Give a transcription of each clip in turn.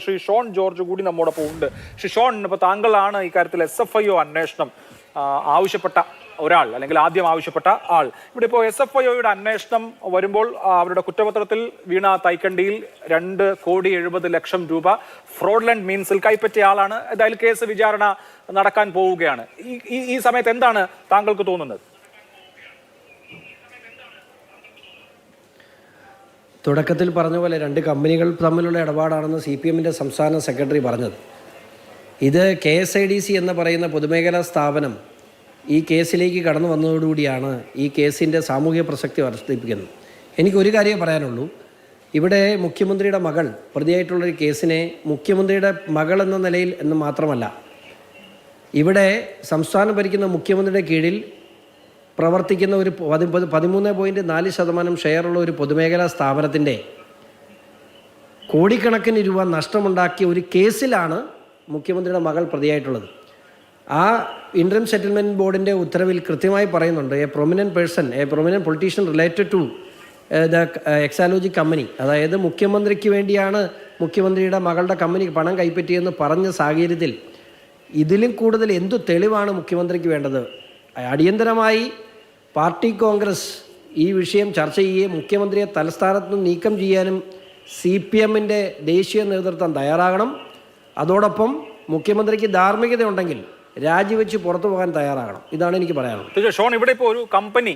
ശ്രീ ഷോൺ ജോർജ് കൂടി നമ്മോടൊപ്പം ഉണ്ട്. ശ്രീ ഷോൺ ഇപ്പൊ താങ്കളാണ് ഇക്കാര്യത്തിൽ എസ് എഫ് ഐ ഒ അന്വേഷണം ആവശ്യപ്പെട്ട ഒരാൾ അല്ലെങ്കിൽ ആദ്യം ആവശ്യപ്പെട്ട ആൾ. ഇവിടെ ഇപ്പോൾ എസ് എഫ് ഐ ഒയുടെ അന്വേഷണം വരുമ്പോൾ അവരുടെ കുറ്റപത്രത്തിൽ വീണ തൈക്കണ്ടിയിൽ രണ്ട് കോടി എഴുപത് ലക്ഷം രൂപ ഫ്രോഡ്ലൻഡ് മീൻസിൽ കൈപ്പറ്റിയ ആളാണ്. ഏതായാലും കേസ് വിചാരണ നടക്കാൻ പോവുകയാണ്. ഈ ഈ- ഈ സമയത്ത് എന്താണ് താങ്കൾക്ക് തോന്നുന്നത്? തുടക്കത്തിൽ പറഞ്ഞ പോലെ രണ്ട് കമ്പനികൾ തമ്മിലുള്ള ഇടപാടാണെന്ന് സി പി എമ്മിന്റെ സംസ്ഥാന സെക്രട്ടറി പറഞ്ഞത്. ഇത് K S I D C എന്ന് പറയുന്ന പൊതുമേഖലാ സ്ഥാപനം ഈ കേസിലേക്ക് കടന്നു വന്നതോടുകൂടിയാണ് ഈ കേസിന്റെ സാമൂഹിക പ്രസക്തി വർദ്ധിപ്പിക്കുന്നത്. എനിക്കൊരു കാര്യമേ പറയാനുള്ളൂ. ഇവിടെ മുഖ്യമന്ത്രിയുടെ മകൾ പ്രതിയായിട്ടുള്ളൊരു കേസിനെ മുഖ്യമന്ത്രിയുടെ മകൾ എന്ന നിലയിൽ എന്ന് മാത്രമല്ല ഇവിടെ സംസ്ഥാനം ഭരിക്കുന്ന മുഖ്യമന്ത്രിയുടെ കീഴിൽ പ്രവർത്തിക്കുന്ന ഒരു പതി പതി- പതിമൂന്ന് പോയിന്റ് നാല് ശതമാനം ഷെയറുള്ള ഒരു പൊതുമേഖലാ സ്ഥാപനത്തിന്റെ കോടിക്കണക്കിന് രൂപ നഷ്ടമുണ്ടാക്കിയ ഒരു കേസിലാണ് മുഖ്യമന്ത്രിയുടെ മകൾ പ്രതിയായിട്ടുള്ളത്. ആ ഇൻട്രം സെറ്റിൽമെന്റ് ബോർഡിന്റെ ഉത്തരവിൽ കൃത്യമായി പറയുന്നുണ്ട് a prominent person a prominent politician related to the Exalogic company അതായത് മുഖ്യമന്ത്രിക്ക് വേണ്ടിയാണ് മുഖ്യമന്ത്രിയുടെ മകളുടെ കമ്പനിക്ക് പണം കൈപ്പറ്റിയെന്ന് പറഞ്ഞ സാഹചര്യത്തിൽ ഇതിലും കൂടുതൽ എന്തു തെളിവാണ് മുഖ്യമന്ത്രിക്ക് വേണ്ടത്? അടിയന്തരമായി പാർട്ടി കോൺഗ്രസ് ഈ വിഷയം ചർച്ച ചെയ്യുകയും മുഖ്യമന്ത്രിയെ തലസ്ഥാനത്ത് നിന്ന് നീക്കം ചെയ്യാനും സി പി എമ്മിന്റെ ദേശീയ നേതൃത്വം തയ്യാറാകണം. അതോടൊപ്പം മുഖ്യമന്ത്രിക്ക് ധാർമ്മികത ഉണ്ടെങ്കിൽ രാജിവെച്ച് പുറത്തു പോകാൻ തയ്യാറാകണം. ഇതാണ് എനിക്ക് പറയാനുള്ളത്. ഷോൺ ഇവിടെ ഇപ്പോൾ ഒരു കമ്പനി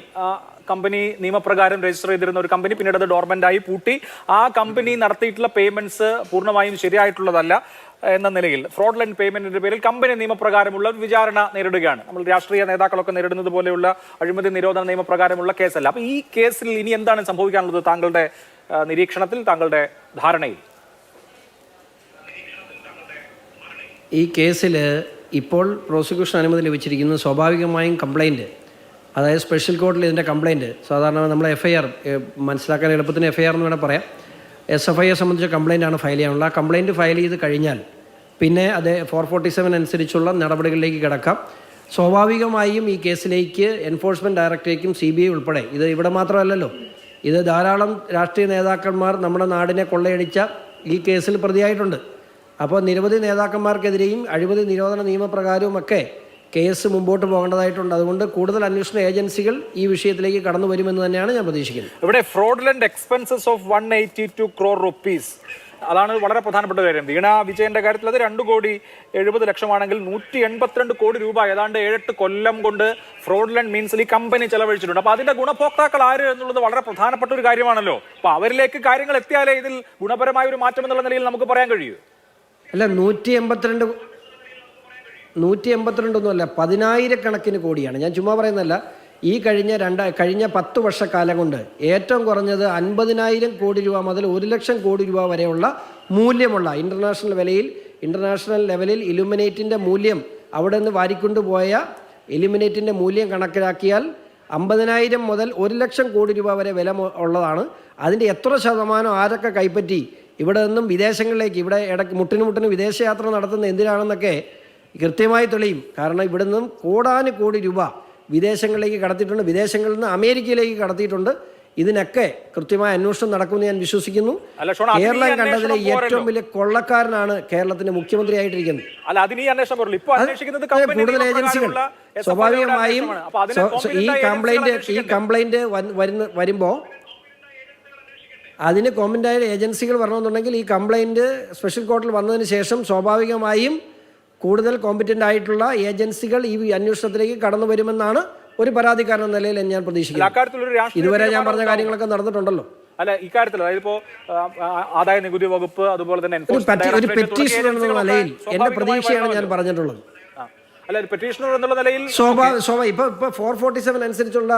കമ്പനി നിയമപ്രകാരം രജിസ്റ്റർ ചെയ്തിരുന്ന ഒരു കമ്പനി പിന്നീട് അത് ഡോർമെന്റായി പൂട്ടി. ആ കമ്പനി നടത്തിയിട്ടുള്ള പേയ്മെന്റ്സ് പൂർണമായും ശരിയായിട്ടുള്ളതല്ല. എന്ന നിലയിൽ ഫ്രോഡ് ലൈൻ പേയ്മെന്റിന്റെ പേരിൽ കമ്പനി നിയമപ്രകാരമുള്ള വിചാരണ നേരിടുകയാണ്. നമ്മൾ രാഷ്ട്രീയ നേതാക്കളൊക്കെ നേരിടുന്നത് പോലെയുള്ള അഴിമതി നിരോധന നിയമപ്രകാരമുള്ള കേസല്ല. അപ്പൊ ഈ കേസിൽ ഇനി എന്താണ് സംഭവിക്കാനുള്ളത് താങ്കളുടെ നിരീക്ഷണത്തിൽ താങ്കളുടെ ധാരണയിൽ? ഈ കേസിൽ ഇപ്പോൾ പ്രോസിക്യൂഷൻ അനുമതി ലഭിച്ചിരിക്കുന്നത് സ്വാഭാവികമായും കംപ്ലൈന്റ് അതായത് സ്പെഷ്യൽ കോർട്ടിൽ ഇതിന്റെ കംപ്ലൈന്റ് സാധാരണ നമ്മൾ എഫ് ഐ ആർ മനസ്സിലാക്കാൻ എളുപ്പത്തിന് എഫ് ഐ ആർ എന്ന് വേണമെങ്കിൽ പറയാം. എസ് എഫ് ഐയെ സംബന്ധിച്ച കംപ്ലയിന്റ് ആണ് ഫയൽ ചെയ്യാനുള്ള ആ കംപ്ലയിന്റ് ഫയൽ ചെയ്ത് കഴിഞ്ഞാൽ പിന്നെ അത് ഫോർ ഫോർട്ടി സെവൻ അനുസരിച്ചുള്ള നടപടികളിലേക്ക് കിടക്കാം. സ്വാഭാവികമായും ഈ കേസിലേക്ക് എൻഫോഴ്സ്മെന്റ് ഡയറക്ടറേക്കും സി ബി ഐ ഉൾപ്പെടെ ഇത് ഇവിടെ മാത്രമല്ലല്ലോ ഇത് ധാരാളം രാഷ്ട്രീയ നേതാക്കന്മാർ നമ്മുടെ നാടിനെ കൊള്ളയടിച്ച ഈ കേസിൽ പ്രതിയായിട്ടുണ്ട്. അപ്പോൾ നിരവധി നേതാക്കന്മാർക്കെതിരെയും അഴിമതി നിരോധന നിയമപ്രകാരവും ഒക്കെ കേസ് മുമ്പോട്ട് പോകേണ്ടതായിട്ടുണ്ട്. അതുകൊണ്ട് കൂടുതൽ അന്വേഷണ ഏജൻസികൾ ഈ വിഷയത്തിലേക്ക് കടന്നു വരുമെന്ന് തന്നെയാണ് ഞാൻ പ്രതീക്ഷിക്കുന്നത്. ഇവിടെ fraudulent expenses of one eighty two crore rupees അതാണ് വളരെ പ്രധാനപ്പെട്ട കാര്യം. വീണ വിജയന്റെ കാര്യത്തിൽ അത് രണ്ട് കോടി എഴുപത് ലക്ഷമാണെങ്കിൽ നൂറ്റി എൺപത്തിരണ്ട് കോടി രൂപ. ഏതാണ്ട് ഏഴെട്ട് കൊല്ലം കൊണ്ട് ഫ്രോഡ്ലൻഡ് മീൻസിൽ ഈ കമ്പനി ചെലവഴിച്ചിട്ടുണ്ട്. അപ്പൊ അതിന്റെ ഗുണഭോക്താക്കൾ ആര് എന്നുള്ളത് വളരെ പ്രധാനപ്പെട്ട ഒരു കാര്യമാണല്ലോ. അപ്പൊ അവരിലേക്ക് കാര്യങ്ങൾ എത്തിയാലേ ഇതിൽ ഗുണപരമായ ഒരു മാറ്റം എന്നുള്ള നിലയിൽ നമുക്ക് പറയാൻ കഴിയൂ. അല്ല നൂറ്റി എൺപത്തിരണ്ട് നൂറ്റി എൺപത്തിരണ്ടൊന്നുമല്ല പതിനായിരക്കണക്കിന് കോടിയാണ്. ഞാൻ ചുമ്മാ പറയുന്നതല്ല ഈ കഴിഞ്ഞ രണ്ട കഴിഞ്ഞ പത്ത് വർഷക്കാലം കൊണ്ട് ഏറ്റവും കുറഞ്ഞത് അൻപതിനായിരം കോടി രൂപ മുതൽ ഒരു ലക്ഷം കോടി രൂപ വരെയുള്ള മൂല്യമുള്ള ഇന്റർനാഷണൽ വിലയിൽ ഇന്റർനാഷണൽ ലെവലിൽ ഇലുമിനേറ്റിന്റെ മൂല്യം അവിടെ നിന്ന് വാരിക്കൊണ്ടുപോയ ഇലുമിനേറ്റിന്റെ മൂല്യം കണക്കിലാക്കിയാൽ അമ്പതിനായിരം മുതൽ ഒരു ലക്ഷം കോടി രൂപ വരെ വില ഉള്ളതാണ്. അതിന്റെ എത്ര ശതമാനം ആരൊക്കെ കൈപ്പറ്റി? ഇവിടെ നിന്നും വിദേശങ്ങളിലേക്ക് ഇവിടെ ഇടയ്ക്ക് മുട്ടിന് മുട്ടിന് വിദേശയാത്ര നടത്തുന്ന എന്തിനാണെന്നൊക്കെ കൃത്യമായി തെളിയും. കാരണം ഇവിടെ നിന്നും കോടാന് കോടി രൂപ വിദേശങ്ങളിലേക്ക് കടത്തിയിട്ടുണ്ട്. വിദേശങ്ങളിൽ നിന്ന് അമേരിക്കയിലേക്ക് കടത്തിയിട്ടുണ്ട്. ഇതിനൊക്കെ കൃത്യമായ അന്വേഷണം നടക്കുമെന്ന് ഞാൻ വിശ്വസിക്കുന്നു. കേരളം കണ്ടതിലെ ഏറ്റവും വലിയ കൊള്ളക്കാരനാണ് കേരളത്തിന്റെ മുഖ്യമന്ത്രിയായിട്ടിരിക്കുന്നത്. കൂടുതൽ ഏജൻസികൾ സ്വാഭാവികമായും ഈ കംപ്ലൈന്റ് ഈ? കംപ്ലൈന്റ് വരുന്ന വരുമ്പോൾ അതിന് കോമന്റായ ഏജൻസികൾ വരണമെന്നുണ്ടെങ്കിൽ ഈ കംപ്ലൈന്റ് സ്പെഷ്യൽ കോർട്ടിൽ വന്നതിന് ശേഷം സ്വാഭാവികമായും കൂടുതൽ കോമ്പറ്റന്റ് ആയിട്ടുള്ള ഏജൻസികൾ ഈ അന്വേഷണത്തിലേക്ക് കടന്നു വരുമെന്നാണ് ഒരു പരാതിക്കാരൻ എന്ന നിലയിൽ ഞാൻ പ്രതീക്ഷിക്കുന്നത്. ഇതുവരെ ഞാൻ പറഞ്ഞ കാര്യങ്ങളൊക്കെ നടന്നിട്ടുണ്ടല്ലോ. അല്ല ഇക്കാര്യത്തിൽ അതായത് ഇപ്പോ ആദായ നികുതി വകുപ്പ് അതുപോലെ തന്നെ ഒരു ഏജൻസികളൊക്കെ നിലയിൽ സ്വാഭാവികമായി പ്രതീക്ഷയാണ് ഞാൻ പറഞ്ഞിട്ടുള്ളത്. അല്ല ഒരു പെറ്റീഷണർ എന്നുള്ള നിലയിൽ സ്വാഭാവിക ഇപ്പോൾ ഫോർ ഫോർട്ടി സെവൻ അനുസരിച്ചുള്ള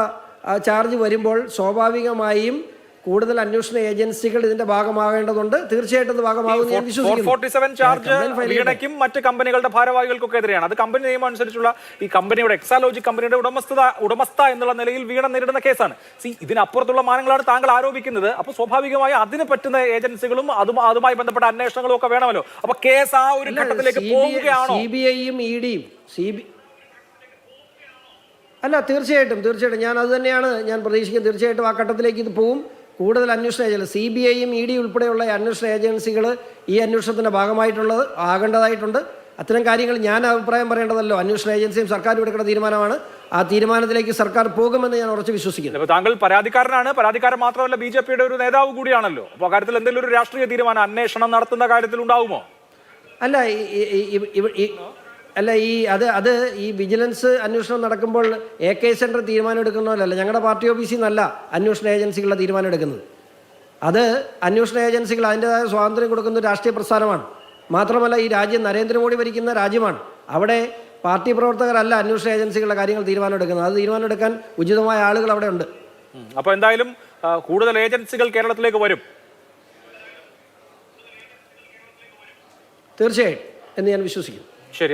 ചാർജ് വരുമ്പോൾ സ്വാഭാവികമായും കൂടുതൽ അന്വേഷണ ഏജൻസികൾ ഇതിന്റെ ഭാഗമാകേണ്ടതുണ്ട്. തീർച്ചയായിട്ടും ഇത് ഭാഗമാകുമെന്ന് ഞാൻ വിശ്വസിക്കുന്നു. ചാർജ് മറ്റ് കമ്പനികളുടെ ഭാരവാഹികൾക്കൊക്കെ എതിരെയാണ് അത് കമ്പനി നിയമം അനുസരിച്ചുള്ള ഈ കമ്പനിയുടെ എക്സാലോജി കമ്പനിയുടെ ഉടമസ്ഥത ഉടമസ്ഥ എന്നുള്ള നിലയിൽ വീണ നേരിടുന്ന കേസാണ്. സി ഇതിനപ്പുറത്തുള്ള മാനങ്ങളാണ് താങ്കൾ ആരോപിക്കുന്നത്. അപ്പൊ സ്വാഭാവികമായി അതിന് പറ്റുന്ന ഏജൻസികളും അതും അതുമായി ബന്ധപ്പെട്ട അന്വേഷണങ്ങളും ഒക്കെ വേണമല്ലോ. അപ്പൊ കേസ് ആ ഒരു ഘട്ടത്തിലേക്ക് പോവുകയാണോ? സി ബി ഐയും ഇ ഡിയും സി ബി അല്ല തീർച്ചയായിട്ടും തീർച്ചയായിട്ടും. ഞാൻ അത് തന്നെയാണ് ഞാൻ പ്രതീക്ഷിക്കുന്നത്. തീർച്ചയായിട്ടും ആ ഘട്ടത്തിലേക്ക് ഇത് പോവും. കൂടുതൽ അന്വേഷണ ഏജൻസി സി ബി ഐയും ഇ ഡി ഉൾപ്പെടെയുള്ള അന്വേഷണ ഏജൻസികൾ ഈ അന്വേഷണത്തിന്റെ ഭാഗമായിട്ടുള്ളത് ആകേണ്ടതായിട്ടുണ്ട്. അത്തരം കാര്യങ്ങൾ ഞാൻ അഭിപ്രായം പറയേണ്ടതല്ലോ. അന്വേഷണ ഏജൻസിയും സർക്കാർ എടുക്കേണ്ട തീരുമാനമാണ്. ആ തീരുമാനത്തിലേക്ക് സർക്കാർ പോകുമെന്ന് ഞാൻ ഉറച്ചു വിശ്വസിക്കുന്നു. അപ്പോൾ താങ്കൾ പരാതിക്കാരനാണ്. പരാതിക്കാരൻ മാത്രമല്ല ബി ജെ പിയുടെ ഒരു നേതാവ് കൂടിയാണല്ലോ. അപ്പോൾ അക്കാര്യത്തിൽ എന്തെങ്കിലും ഒരു രാഷ്ട്രീയ തീരുമാനം അന്വേഷണം നടത്തുന്ന കാര്യത്തിൽ ഉണ്ടാവുമോ? അല്ല അല്ല ഈ അത് അത് ഈ വിജിലൻസ് അന്വേഷണം നടക്കുമ്പോൾ എ കെ സെന്റർ തീരുമാനം എടുക്കുന്നതല്ല ഞങ്ങളുടെ പാർട്ടി ഓഫീസിൽ നിന്നല്ല അന്വേഷണ ഏജൻസികളുടെ തീരുമാനം എടുക്കുന്നത്. അത് അന്വേഷണ ഏജൻസികൾ അതിന്റെതായ സ്വാതന്ത്ര്യം കൊടുക്കുന്ന രാഷ്ട്രീയ പ്രസ്ഥാനമാണ്. മാത്രമല്ല ഈ രാജ്യം നരേന്ദ്രമോദി ഭരിക്കുന്ന രാജ്യമാണ്. അവിടെ പാർട്ടി പ്രവർത്തകരല്ല അന്വേഷണ ഏജൻസികളുടെ കാര്യങ്ങൾ തീരുമാനം എടുക്കുന്നത്. അത് തീരുമാനം എടുക്കാൻ ഉചിതമായ ആളുകൾ അവിടെ ഉണ്ട്. അപ്പോൾ എന്തായാലും കൂടുതൽ ഏജൻസികൾ കേരളത്തിലേക്ക് വരും. തീർച്ചയായും എന്ന് ഞാൻ വിശ്വസിക്കുന്നു. ശരി